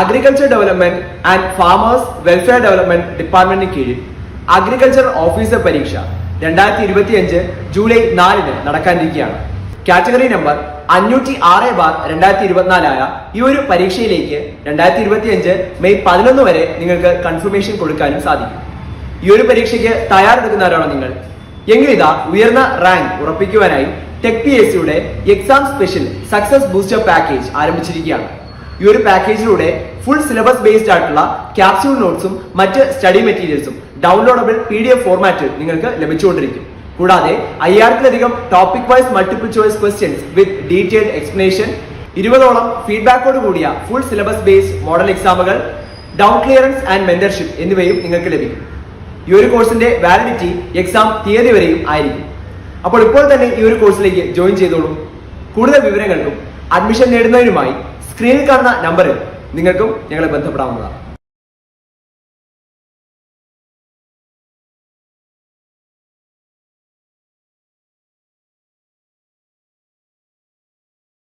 Agriculture development and farmers welfare development ഡിപ്പാർട്ട്മെന്റിന് കീഴിൽ agriculture officer പരീക്ഷ രണ്ടായിരത്തി ഇരുപത്തിയഞ്ച് ജൂലൈ നാലിന് നടക്കാനിരിക്കുകയാണ്. കാറ്റഗറി നമ്പർ അഞ്ഞൂറ്റി ആറ് ബാർ രണ്ടായിരത്തി ഇരുപത്തിനാലായ ഈ ഒരു പരീക്ഷയിലേക്ക് രണ്ടായിരത്തി ഇരുപത്തിയഞ്ച് മെയ് പതിനൊന്ന് വരെ നിങ്ങൾക്ക് കൺഫർമേഷൻ കൊടുക്കാനും സാധിക്കും. ഈ ഒരു പരീക്ഷയ്ക്ക് തയ്യാറെടുക്കുന്നവരാണോ നിങ്ങൾ? എങ്കിലിതാ ഉയർന്ന റാങ്ക് ഉറപ്പിക്കുവാനായി ടെക് പി എസ് സിയുടെ exam special success booster package ആരംഭിച്ചിരിക്കുകയാണ്. ഈ ഒരു പാക്കേജിലൂടെ ഫുൾ സിലബസ് ബേസ്ഡ് ആയിട്ടുള്ള ക്യാപ്സ്യൂൾ നോട്ട്സും മറ്റ് സ്റ്റഡി മെറ്റീരിയൽസും ഡൗൺലോഡബിൾ പി ഡി എഫ് ഫോർമാറ്റിൽ നിങ്ങൾക്ക് ലഭിച്ചുകൊണ്ടിരിക്കും. കൂടാതെ അയ്യായിരത്തിലധികം topic wise multiple choice questions with detailed explanation ഇരുപതോളം ഫീഡ്ബാക്കോട് കൂടിയ ഫുൾ സിലബസ് ബേസ്ഡ് മോഡൽ എക്സാമുകൾ ഡൗൺ ക്ലിയറൻസ് ആൻഡ് മെന്റർഷിപ്പ് എന്നിവയും നിങ്ങൾക്ക് ലഭിക്കും. ഈ ഒരു കോഴ്സിന്റെ വാലിഡിറ്റി എക്സാം തീയതി വരെയും ആയിരിക്കും. അപ്പോൾ ഇപ്പോൾ തന്നെ ഈ ഒരു കോഴ്സിലേക്ക് ജോയിൻ ചെയ്തോളൂ. കൂടുതൽ വിവരങ്ങൾക്കും അഡ്മിഷൻ നേടുന്നതിനുമായി സ്ക്രീനിൽ കാണുന്ന നമ്പറിൽ നിങ്ങൾക്കും ഞങ്ങളെ ബന്ധപ്പെടാവുന്നതാണ്.